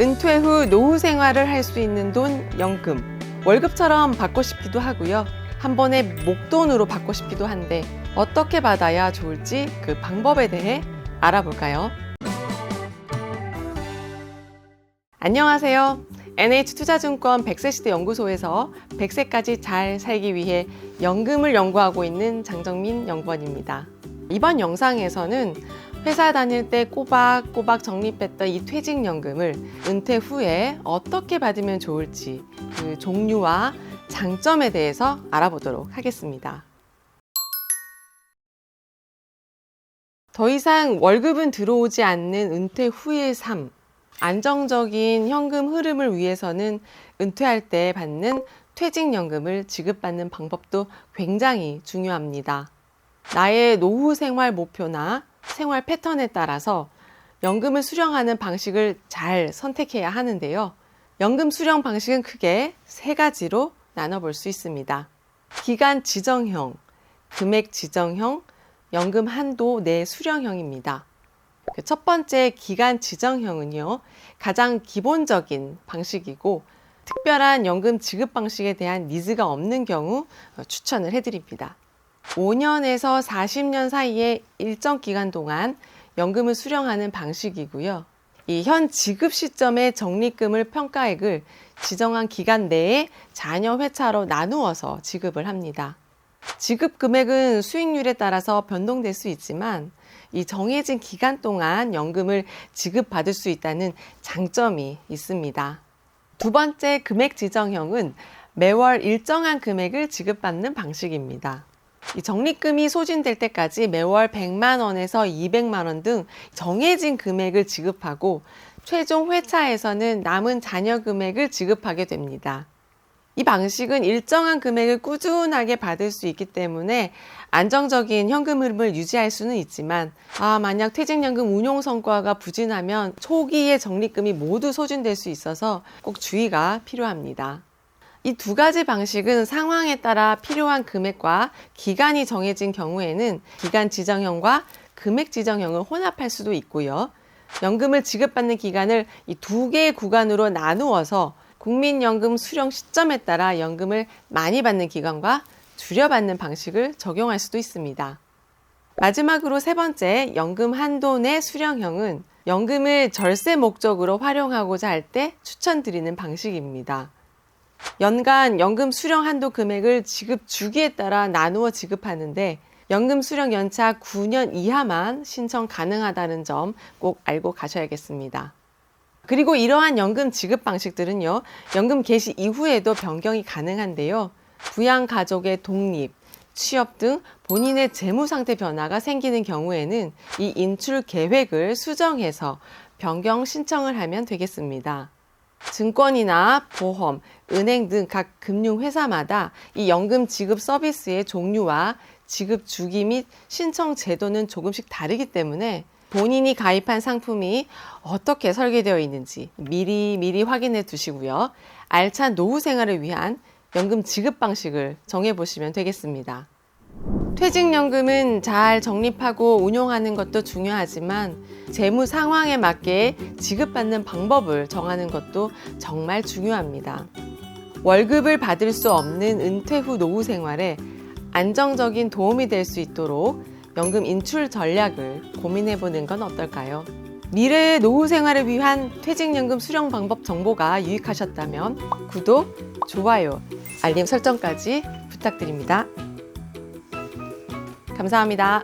은퇴 후 노후 생활을 할 수 있는 돈 연금. 월급처럼 받고 싶기도 하고요. 한 번에 목돈으로 받고 싶기도 한데 어떻게 받아야 좋을지 그 방법에 대해 알아볼까요? 안녕하세요. NH투자증권 100세 시대 연구소에서 100세까지 잘 살기 위해 연금을 연구하고 있는 장정민 연구원입니다. 이번 영상에서는 회사 다닐 때 꼬박꼬박 적립했던 이 퇴직연금을 은퇴 후에 어떻게 받으면 좋을지 그 종류와 장점에 대해서 알아보도록 하겠습니다. 더 이상 월급은 들어오지 않는 은퇴 후의 삶. 안정적인 현금 흐름을 위해서는 은퇴할 때 받는 퇴직연금을 지급받는 방법도 굉장히 중요합니다. 나의 노후 생활 목표나 생활 패턴에 따라서 연금을 수령하는 방식을 잘 선택해야 하는데요. 연금 수령 방식은 크게 세 가지로 나눠볼 수 있습니다. 기간 지정형, 금액 지정형, 연금 한도 내 수령형입니다. 그 첫 번째 기간 지정형은요, 가장 기본적인 방식이고, 특별한 연금 지급 방식에 대한 니즈가 없는 경우 어, 추천을 해드립니다. 5년에서 40년 사이에 일정 기간 동안 연금을 수령하는 방식이고요. 이 현 지급 시점의 적립금을 평가액을 지정한 기간 내에 자녀 회차로 나누어서 지급을 합니다. 지급 금액은 수익률에 따라서 변동될 수 있지만 이 정해진 기간 동안 연금을 지급받을 수 있다는 장점이 있습니다. 두 번째 금액 지정형은 매월 일정한 금액을 지급받는 방식입니다. 이 적립금이 소진될 때까지 매월 100만 원에서 200만 원 등 정해진 금액을 지급하고 최종 회차에서는 남은 잔여 금액을 지급하게 됩니다. 이 방식은 일정한 금액을 꾸준하게 받을 수 있기 때문에 안정적인 현금 흐름을 유지할 수는 있지만 아 만약 퇴직연금 운용 성과가 부진하면 초기에 적립금이 모두 소진될 수 있어서 꼭 주의가 필요합니다. 이 두 가지 방식은 상황에 따라 필요한 금액과 기간이 정해진 경우에는 기간 지정형과 금액 지정형을 혼합할 수도 있고요. 연금을 지급받는 기간을 이 두 개의 구간으로 나누어서 국민연금 수령 시점에 따라 연금을 많이 받는 기간과 줄여받는 방식을 적용할 수도 있습니다. 마지막으로 세 번째, 연금 한도 내 수령형은 연금을 절세 목적으로 활용하고자 할 때 추천드리는 방식입니다. 연간 연금 수령 한도 금액을 지급 주기에 따라 나누어 지급하는데 연금 수령 연차 9년 이하만 신청 가능하다는 점 꼭 알고 가셔야겠습니다. 그리고 이러한 연금 지급 방식들은요, 연금 개시 이후에도 변경이 가능한데요. 부양 가족의 독립, 취업 등 본인의 재무 상태 변화가 생기는 경우에는 이 인출 계획을 수정해서 변경 신청을 하면 되겠습니다. 증권이나 보험, 은행 등 각 금융회사마다 이 연금 지급 서비스의 종류와 지급 주기 및 신청 제도는 조금씩 다르기 때문에 본인이 가입한 상품이 어떻게 설계되어 있는지 미리 미리 확인해 두시고요. 알찬 노후 생활을 위한 연금 지급 방식을 정해 보시면 되겠습니다. 퇴직연금은 잘 적립하고 운용하는 것도 중요하지만 재무 상황에 맞게 지급받는 방법을 정하는 것도 정말 중요합니다. 월급을 받을 수 없는 은퇴 후 노후 생활에 안정적인 도움이 될 수 있도록 연금 인출 전략을 고민해 보는 건 어떨까요? 미래의 노후 생활을 위한 퇴직연금 수령 방법 정보가 유익하셨다면 구독, 좋아요, 알림 설정까지 부탁드립니다. 감사합니다.